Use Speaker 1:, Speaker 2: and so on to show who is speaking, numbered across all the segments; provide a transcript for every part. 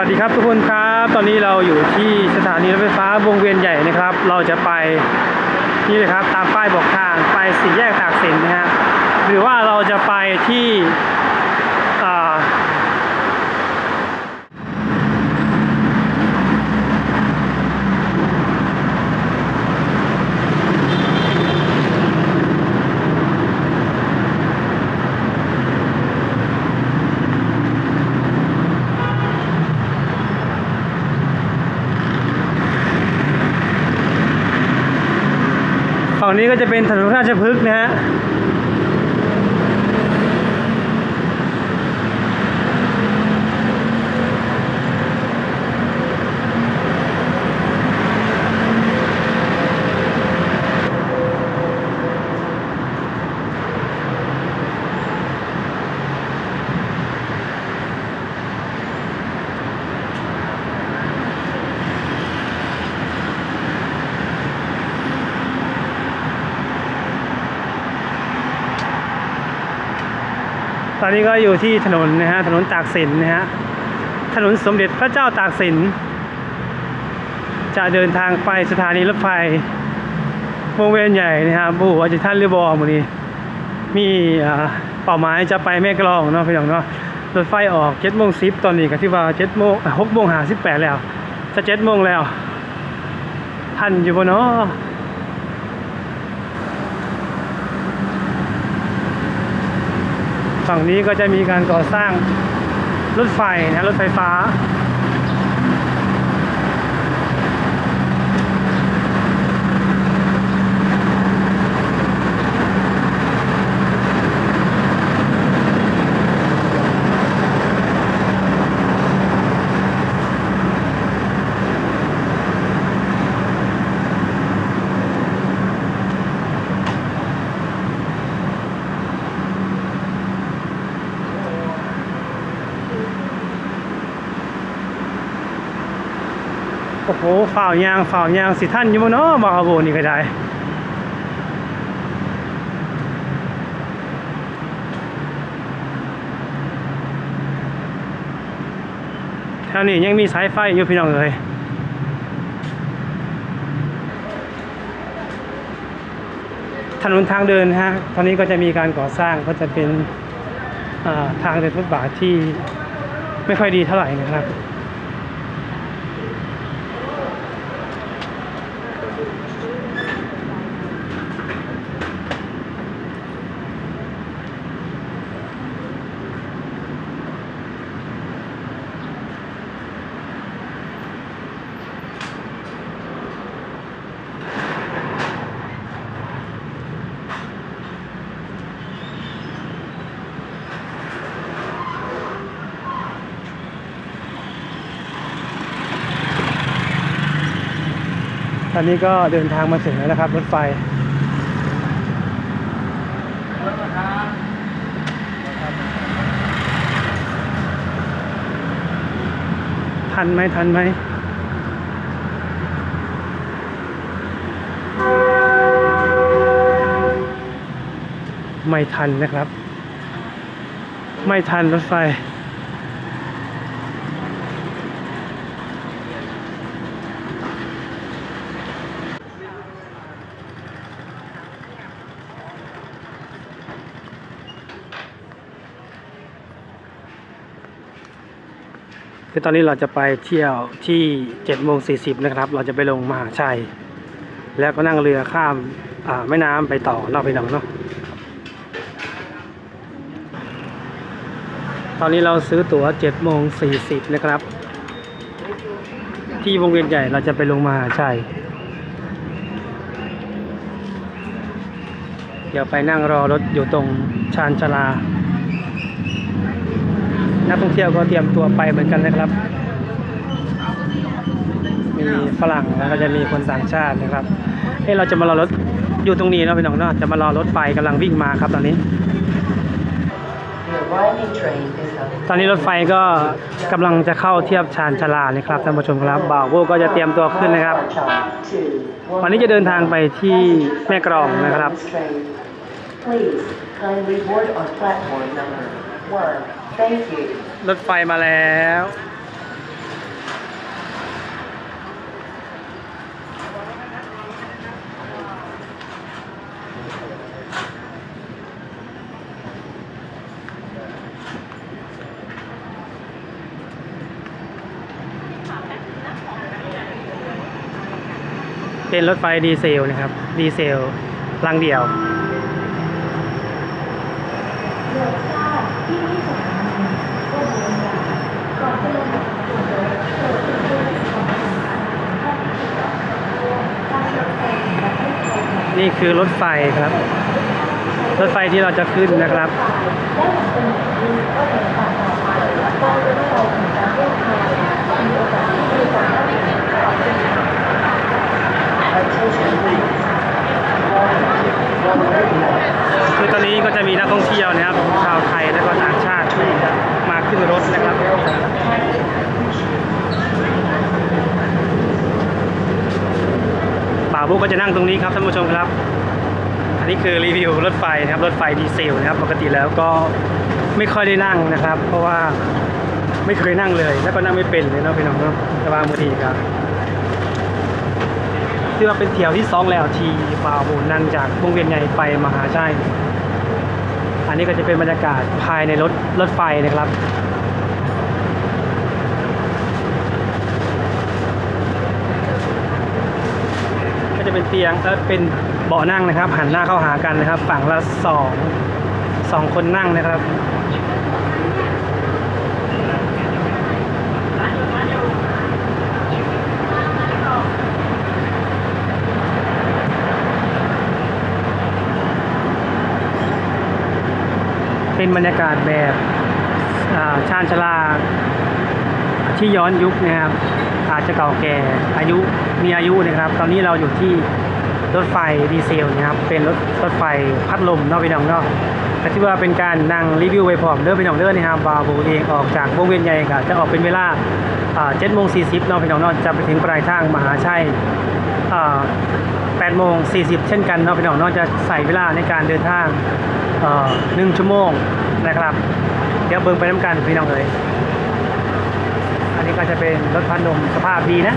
Speaker 1: วัสดีครับทุกคนครับ ตอนนี้เราอยู่ที่สถานีรถไฟฟ้าวงเวียนใหญ่นะครับ เราจะไปนี่เลยครับตามป้ายบอกทางไปสี่แยกตากสินนะฮะหรือว่าเราจะไปที่ นี้ก็จะเป็นถนนราชพฤกษ์นะฮะ ตอนนี้ก็อยู่ที่ถนนนะฮะถนนตากสินนะฮะถนนสมเด็จพระเจ้าตากสิน จะเดินทางไปสถานีรถไฟวงเวียนใหญ่นะครับบูว่าจะท่านเรือบอมือนี้มีอ่าเป้าหมายจะไปแม่กลองเนาะพี่น้องเนาะรถไฟออกเจ็ดโมงสิบตอนนี้ก็ที่ว่าเจ็ดโมงหกโมงหาสิบแปดแล้ว จะเจ็ดโมงแล้ว ทันอยู่บนเนาะ ฝั่งนี้ก็จะมีการก่อสร้างรถไฟนะรถไฟฟ้าาวยางฝ่าวยางสิท่านอยู่บ่เนาะบอกเอาโบนี่ก็ได้แถวนี้ยังมีสายไฟอยู่พี่น้องเลยถนนทางเดินฮะ ตอนนี้ก็จะมีการก่อสร้างก็จะเป็นาทางเดินฟุตบาทที่ไม่ค่อยดีเท่าไหร่นะครับ อนนี้ก็เดินทางมาถึงแล้วนะครับรถไฟทันไหมทันไหมไม่ทันนะครับ ไม่ทันรถไฟ คือตอนนี้เราจะไปเที่ยวที่7โมง40นะครับ เราจะไปลงมหาชัย แล้วก็นั่งเรือข้ามอ่าแม่น้ำไปต่อนอกไปหนองเนาะตอนนี้เราซื้อตั๋ว7โมง40นะครับ ที่วงเวียนใหญ่เราจะไปลงมหาชัย เดี๋ยวไปนั่งรอรถอยู่ตรงชานชาลา นักท่องเที่ยวก็เตรียมตัวไปเหมือนกันนะครับ มีฝรั่งแล้วก็จะมีคนต่างชาตินะครับเฮ้เราจะมารอรถอยู่ตรงนี้เนาะพี่น้องเนาะจะมารอรถไฟกำลังวิ่งมาครับตอนนี้ ตอนนี้รถไฟก็กำลังจะเข้าเทียบชานชลานะครับท่านผู้ชมครับบ่าวโบก็จะเตรียมตัวขึ้นนะครับ วันนี้จะเดินทางไปที่แม่กรองนะครับ
Speaker 2: Please kindly board on platform number one.
Speaker 1: รถไฟมาแล้ว เป็นรถไฟดีเซลนะครับ ดีเซลลังเดียว นี่คือรถไฟครับ รถไฟที่เราจะขึ้นนะครับ
Speaker 2: Attention please. One, one radio.
Speaker 1: คือตอนนี้ก็จะมีนักท่องเที่ยวนะครับชาวไทยและก็ต่างชาติที่มาขึ้นรถนะครับ บ่าวบุกก็ จะนั่งตรงนี้ครับท่านผู้ชมครับ อันนี้คือรีวิวรถไฟนะครับรถไฟดีเซลนะครับ ปกติแล้วก็ไม่ค่อยได้นั่งนะครับ เพราะว่าไม่เคยนั่งเลย แล้วก็นั่งไม่เป็นเลยเนาะพี่น้องเนาะแต่ว่าบางทีครับที่ว่าเป็นเที่ยวที่สองแล้วที่บ่าวบุญนั่งจากวงเวียนใหญ่ไปมหาชัยอันนี้ก็จะเป็นบรรยากาศภายในรถรถไฟนะครับ จะเป็นเตียงก็เป็นเบาะนั่งนะครับ หันหน้าเข้าหากันนะครับ ฝั่งละสองสองคนนั่งนะครับเป็นบรรยากาศแบบชาญชลาที่ย้อนยุคนะครับ อาจจะเก่าแก่อายุมีอายุนะครับ ตอนนี้เราอยู่ที่รถไฟดีเซลนะครับเป็นรถรถไฟพัดลมนอกพี่น้องนาะแต่ที่ว่าเป็นการนั่งรีวิวไว้พร้อมเด้อพี่น้องเด้อนะครับบาบูเองออกจากวงเวียนใหญ่ก็จะออกเป็นเวลาเจ็ดโมงสี่สิบนาะพี่น้องนาะจะไปถึงปลายทางมหาชัยแปดโมงสี่สิบเช่นกันนาะพี่น้องนาะจะใส่เวลาในการเดินทางหนึ่งชั่วโมงนะครับ เดี๋ยวเบิ่งไปน้ำกันพี่น้องเอ๋ย ก็จะเป็นรถพัดลมสภาพดีนะ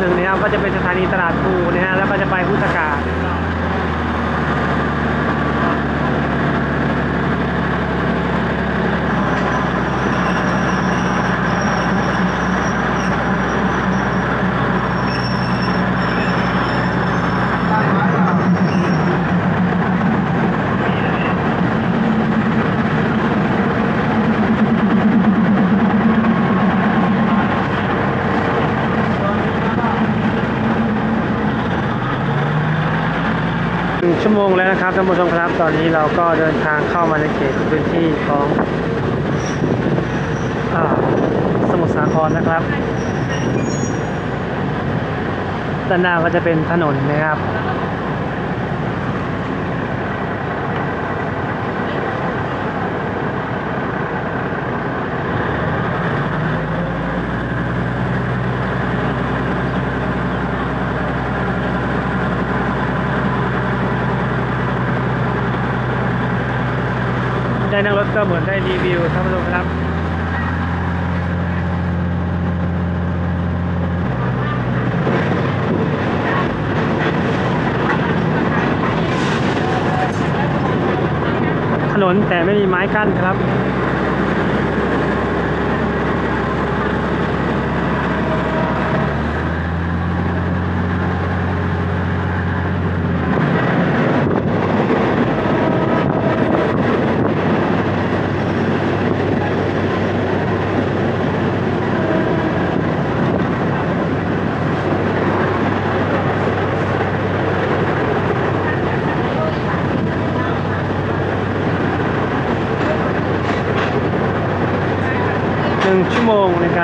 Speaker 1: ถึงนะครับก็จะเป็นสถานีตลาดภูนะฮะแล้วก็จะไปพุทธกาลหนึ่งชั่วโมงแล้วนะครับ ท่านผู้ชมครับตอนนี้เราก็เดินทางเข้ามาในเขตพื้นที่ของอสมุทรสาครนะครับ ด้านหน้าก็จะเป็นถนนนะครับ ก็เหมือนได้รีวิวท่านผู้ชมครับถนนแต่ไม่มีไม้กั้นครับ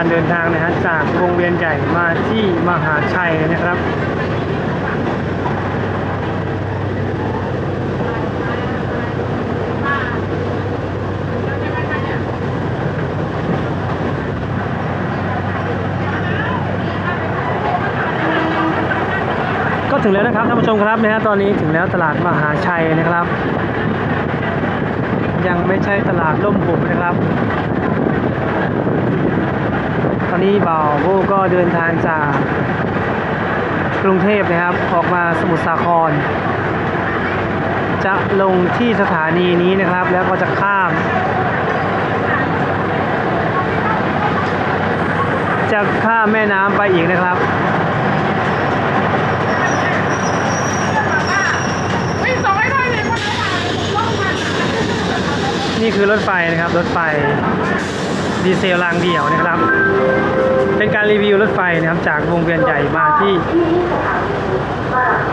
Speaker 1: การเดินทางนะฮะจากวงเวียนใหญ่มาที่มหาชัยนะครับก็ถึงแล้วนะครับท่านผู้ชมครับนะฮะตอนนี้ถึงแล้วตลาดมหาชัยนะครับ ยังไม่ใช่ตลาดล่มหุบนะครับ อนนี้บ่าวโบก็เดินทางจากกรุงเทพนะครับ ออกมาสมุทรสาคร จะลงที่สถานีนี้นะครับ แล้วก็จะข้าม จะข้ามแม่น้ำไปอีกนะครับนี่คือรถไฟนะครับ รถไฟ ดีเซลรางเดี่ยวนะครับ เป็นการรีวิวรถไฟนะครับ จากวงเวียนใหญ่มาที่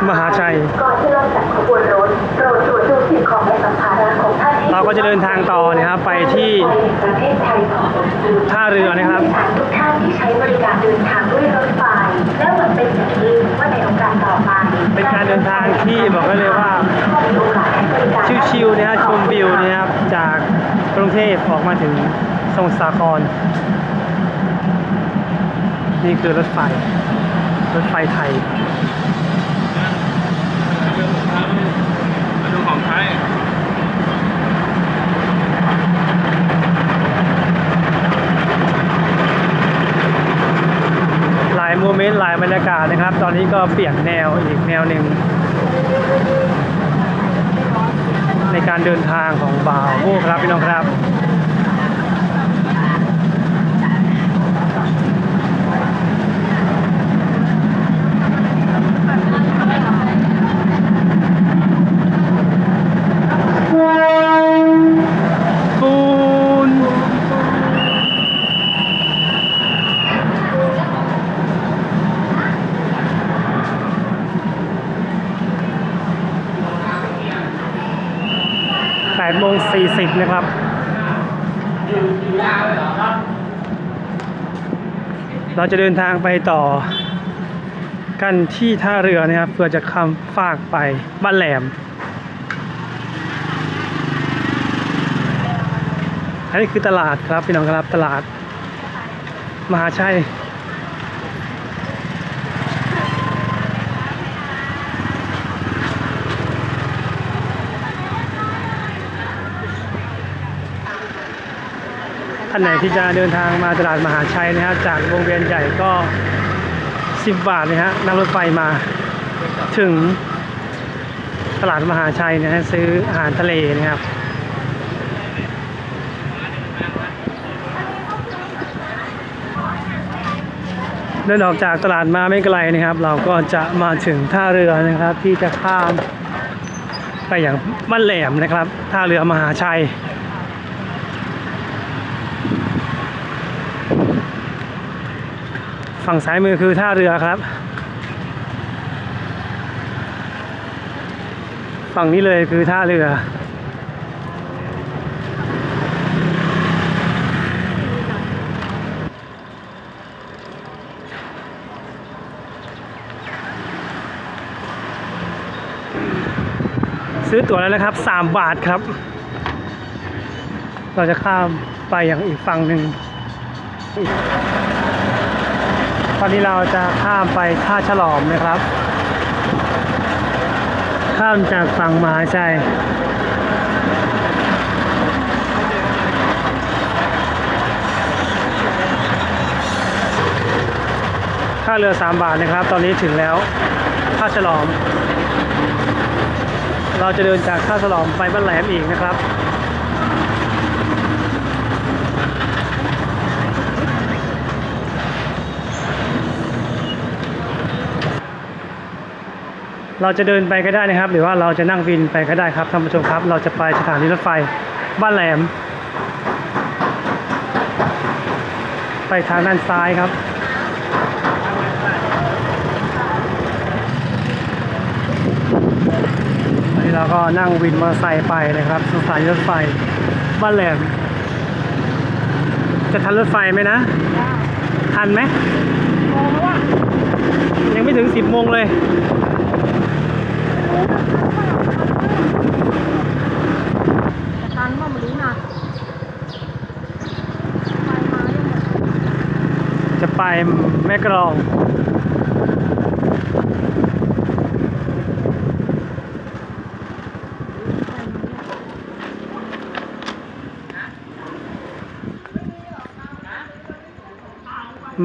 Speaker 1: มหาชัย
Speaker 3: ก่อนที่เราจัดขบวนรถโปรดตรวจดูสิ่งของและสัมภาระของท่านให้
Speaker 1: เราก็จะเดินทางต่อนะครับไปที่
Speaker 3: ประเทศไทยของ
Speaker 1: ท่าเรือนะครับ
Speaker 3: ทุกท่านที่ใช้บริการเดินทางด้วยรถไฟและหวังเป็นอย่างยิ่งว่าในโอกาสต่อไป
Speaker 1: เป็นการเดินทางที่บอกได้เลยว่า
Speaker 3: มีโอกาสให้บริการ
Speaker 1: ชิวๆนะครับชมวิวนะครับจากกรุงเทพออกมาถึง สมุทรสาคร นี่คือรถไฟ รถไฟไทย
Speaker 2: มาดูของไทย
Speaker 1: หลายโมเมนต์หลายบรรยากาศนะครับ ตอนนี้ก็เปลี่ยนแนวอีกแนวหนึ่งในการเดินทางของบ่าวโมครับพี่น้องครับ ปูน 8โมง40 นะครับเราจะเดินทางไปต่อ กันที่ท่าเรือนะครับเพื่อจะข้ามฟากไปบ้านแหลม อันนี้คือตลาดครับพี่น้องครับตลาด มหาชัย ท่านไหนที่จะเดินทางมาตลาดมหาชัยนะครับ จากวงเวียนใหญ่ก็ 10 บาทนะฮะนั่งรถไฟมาถึงตลาดมหาชัยนะฮะซื้ออาหารทะเลนะครับเดินออกจากตลาดมาไม่ไกลนะครับ เราก็จะมาถึงท่าเรือนะครับ ที่จะข้ามไปอย่างบ้านแหลมนะครับ ท่าเรือมหาชัย ฝั่งซ้ายมือคือท่าเรือครับ ฝั่งนี้เลยคือท่าเรือ ซื้อตั๋วแล้วนะครับ 3 บาทครับ เราจะข้ามไปอย่างอีกฝั่งหนึ่ง ตอนนี้เราจะข้ามไปท่าฉลอมนะครับ ข้ามจากฝั่งมหาชัยค่าเรือ 3 บาทนะครับ ตอนนี้ถึงแล้วท่าฉลอม เราจะเดินจากท่าฉลอมไปบ้านแหลมอีกนะครับ เราจะเดินไปก็ได้นะครับ หรือว่าเราจะนั่งวินไปก็ได้ครับท่านผู้ชมครับ เราจะไปสถานีรถไฟบ้านแหลม ไปทางด้านซ้ายครับอันนี้เราก็นั่งวินมอเตอร์ไซค์ไปนะครับสถานีรถไฟบ้านแหลม จะทันรถไฟไหมนะ ทันไหมยังไม่ถึงสิบโมงเลย
Speaker 2: แต่ทันว่ามันรู้นะไปมายังหมด
Speaker 1: จะไปแม่กรอง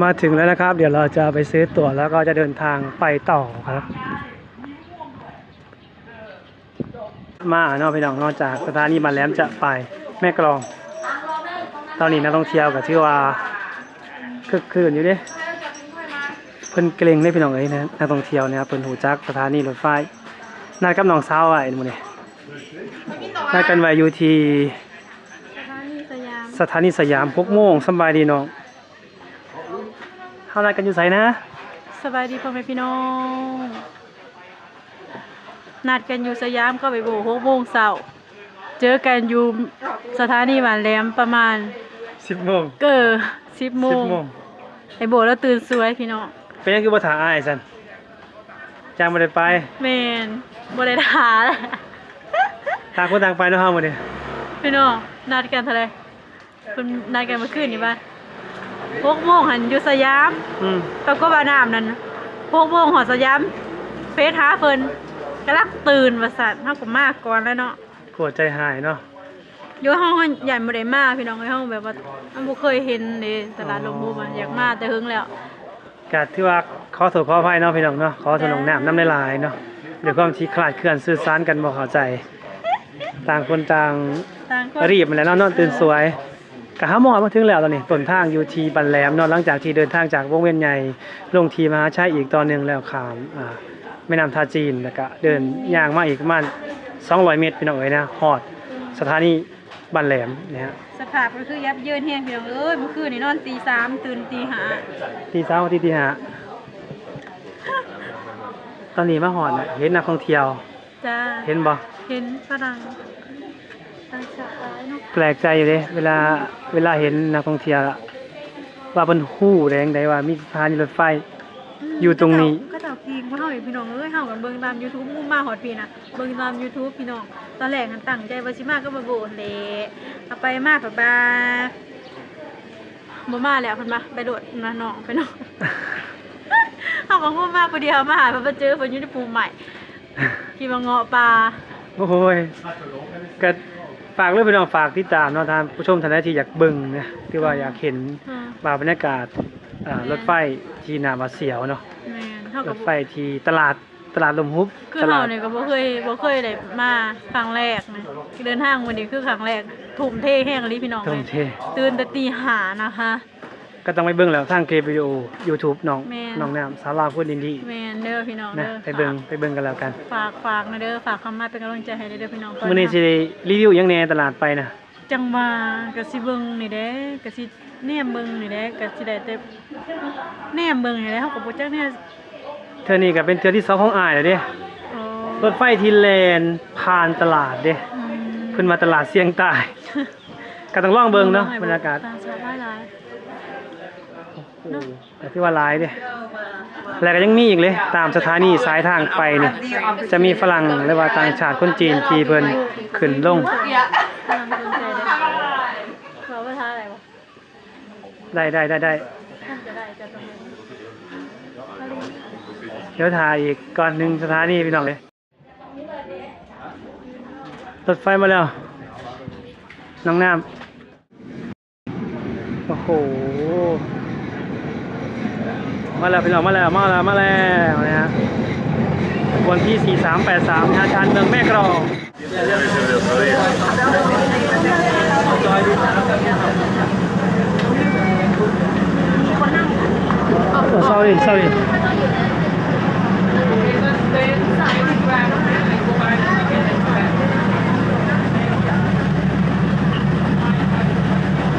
Speaker 1: มาถึงแล้วนะครับ เดี๋ยวเราจะไปซื้อตั๋วแล้วก็จะเดินทางไปต่อครับ มาเนอกไปน้องนอกจากสถานีบันแหลมจะไปแม่กลอง ตอนนี้นักท่องเที่ยวก็ชื่อว่าคึกคืนอยู่เด้เพิ่นเกรงได้พี่น้องเอ้ยนะนักท่องเที่ยวนะครับเพิ่นหูจักสถานีรถไฟนัดกับน้องสาวไว้หมื้อนี้นัดกันไว้อยู่ที่
Speaker 2: สถานีสยาม
Speaker 1: สถานีสยาม6โมงสบายดีน้องเฮานัดกันอยู่ไสนะ
Speaker 2: สบายดีพ่อแม่พี่น้อง นัดกันอยู่สยามก็ไปโบหกโมงเช้าเจอกันอยู่สถานีบ้านแหลมประมาณ
Speaker 1: 10โมง
Speaker 2: เกิดสิบโมง
Speaker 1: 10โมง
Speaker 2: ไอโบแล้วตื่นสวยพี่น้อง
Speaker 1: เป็นหยังคือบ่ถาอ้ายซั่นจ้างบ่ได้ไป
Speaker 2: แมนบริดาเลย
Speaker 1: ต่างคนต่างไปเนาะเฮามื้อนี้
Speaker 2: พี่น้องนัดกันเท่าไหรคุณนัดกันเมื่อคืนนี่ป่ะหกโมงหันอยู่สยาม
Speaker 1: อืม
Speaker 2: ตะก็บาน้ำนั่นหกโมงหอดสยามเฟซหาเพิ่น กำลังตื่นว่าสัตว์เฮาก็มากก่อนแล้วเนาะ
Speaker 1: ปวดใจหายเนาะ
Speaker 2: อยู่ห้องใหญ่บ่ได้มาพี่น้องในห้องแบบว่าอันบ่เคยเห็นเด้ตลาดลงบูมันอยากมาแต่หึงแล้ว
Speaker 1: กาที่ว่าขอโทษขออภัยเนาะพี่น้องเนาะขอถนองน้ำน้ำลายๆเนาะเดี๋ยวความที่คลาดเคลื่อนสื่อสารกันบ่เข้าใจ ต่างคนต่าง
Speaker 2: ต่างคน
Speaker 1: รีบมาแล้วเนาะเนาะตื่นสวยกะหาหมอมาถึงแล้วตอนนี้ต้นทางอยู่ที่บันแหลมเนาะหลังจากที่เดินทางจากวงเวียนใหญ่ลงทีมหาชัยอีกตอนหนึงแล้วขามอ่า แม่น้ำท่าจีนแล้วก็เดินย่างมาอีกประมาณ200 เมตรพี่น้องเอ้ยนะฮอดสถานีบันแหลมนะฮะ
Speaker 2: สภาพก็คือยับเยินแฮงพี่น้องเอ้ยเมื่อคืนนี่นอนตีสามตื่นตีห้า
Speaker 1: ที่เช้าที่ที่หาตอนนี้มาหอดน่ะเห็นนักท่องเที่ยว
Speaker 2: จ้า
Speaker 1: เห็นบ่
Speaker 2: เห็นฝรั่งต่างชาติหลายเนาะ
Speaker 1: แปลกใจอยู่เด้เวลาเวลาเห็นนักท่องเที่ยวอะว่าเพิ่นฮู้แดงใดว่ามีสถานีรถไฟ อยู่ตรงนี้
Speaker 2: ก็ จะพิงว่าเฮาอีกพี่น้องเอ้ยเฮากันเบิ่งตาม YouTube มุ่งมาฮอดพี่นะเบิ่งตาม YouTube พี่น้องตอนแรกหันตั้งใจว่าสิมาก็บ่โบนแหละเอาไปมาก็บาบ่มาแล้วเพิ่นมาไปโดดนะน้องไปน้องเฮาก็งูมาผู้เดียวมาหาเพิ่นมาเจอเพิ่นอยู่ในปูใหม่ที่มาเงาะปลา
Speaker 1: โอ้ยก็ฝากเรื่องพี่น้องฝากติดตามเนาะทางผู้ชมท่านใดที่อยากเบิ่งนะที่ว่าอยากเห็น
Speaker 2: อืม
Speaker 1: ว่าบรรยากาศอ่ารถไฟที่นามาเสียวเนาะ
Speaker 2: แม่น เฮารก็
Speaker 1: ถ
Speaker 2: บ่
Speaker 1: ไฟที่ตลาดตลาดลมฮุบ
Speaker 2: คือ
Speaker 1: ตลา
Speaker 2: เรา
Speaker 1: ด
Speaker 2: เนี่ยก็บ่เคยบ่เคยได้มาครั้งแรกนะเดินทางวันนี้คือครั้งแรกทุ่มเทแห้งเลยพี่น้อง
Speaker 1: ทุ่
Speaker 2: เล
Speaker 1: ม
Speaker 2: ย
Speaker 1: เท
Speaker 2: ตื่นแต่ตีหานะคะ
Speaker 1: ก็ต้องไปเบิ่งแล้วทางคลิปวิดีโอ YouTube น้อง
Speaker 2: แม่น
Speaker 1: น้องน้ำสาราพูดดินดี
Speaker 2: แมนเด้อพี่น้อง
Speaker 1: นะ
Speaker 2: เด้อ
Speaker 1: ไปเบิ่งไปเบิ่งกันแล้วกัน
Speaker 2: ฝากฝากนะเด้อฝากคำมาเป็นกำลังใจให้เด้อพี่น้อง
Speaker 1: มื้อนี้สิได้รีวิวหยังแหน่ตลาดไปนะ
Speaker 2: จังหว่าก็สิเบิ่งนี่เด้ก็สิแนมเบิ่งนี่เด้ก็สิได้แต่แนมเบิ่งนี่เด้เฮาก็บ่จักแน่
Speaker 1: เทื่อนี้ก็เป็นเทื่อที่สองของอายแล้วเด้
Speaker 2: อ๋อ
Speaker 1: รถไฟที่แลนผ่านตลาดเด้
Speaker 2: อืม
Speaker 1: เพิ่นมาตลาดเสียงใต้ก็ต้องลองเบิ่งเนาะบรรยากาศ
Speaker 2: ต่างชาติหลาย
Speaker 1: โอ้โหแต่ที่ว่าหลายเด้แล้วก็ยังมีอีกเลย ตามสถานีสายทางไปนี่จะมีฝรั่งหรือว่าต่างชาติคนจีนที่เพิ่นขึ้นลง
Speaker 2: ๆกำลังสนใจเด้อว่าว่าท่าอะไรวะ
Speaker 1: ได้ได้ได้ได้
Speaker 2: ท่านจะได้จะต้องเบิ่ง
Speaker 1: เดี๋ยวถ่ายอีกก่อนหนึ่งสถานีพี่น้องเลยรถไฟมาแล้ว น้องน้ำโอ้โห มาแล้วพี่น้องมาแล้วมาแล้วมาแล้วนะฮะวันที่ 4383นะฮะชานเมืองแม่กรองโอ้ sorry sorry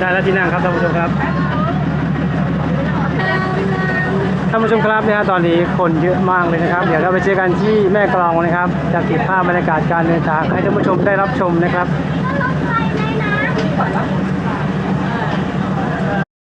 Speaker 1: ได้แล้วที่นั่งครับท่านผู้ชมครับท่านผู้ชมครับนะฮะตอนนี้คนเยอะมากเลยนะครับ เดี๋ยวเราไปเจอกันที่แม่กลองนะครับจะเก็บภาพบรรยากาศการเดินทางให้ท่านผู้ชมได้รับชมนะครับ